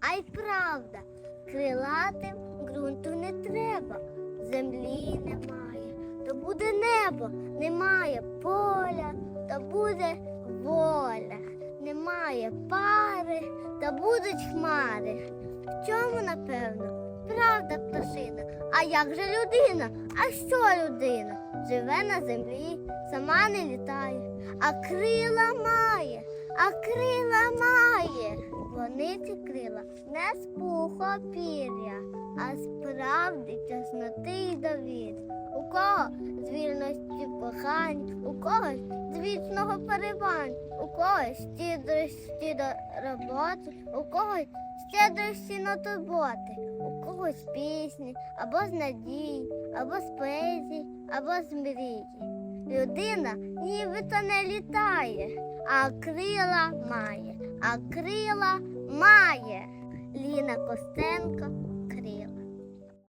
А й правда, крилатим ґрунту не треба, землі немає, то буде небо, немає поля, то буде воля, немає пари, та будуть хмари. В чому, напевно, правда пташина? А як же людина? А що людина? Живе на землі, сама не літає, а крила має, а крила має. Вони ці крила не з пуху пір'я, а з правди, чесноти й довіри. У кого з вільності кохань, у когось з вічного перебань, у когось щедрості до роботи, у когось щедрості на турботи, у когось пісні, або з надій, або з поезії, або з мрії. Людина нібито не літає, а крила має, а крила має. Ліна Костенко,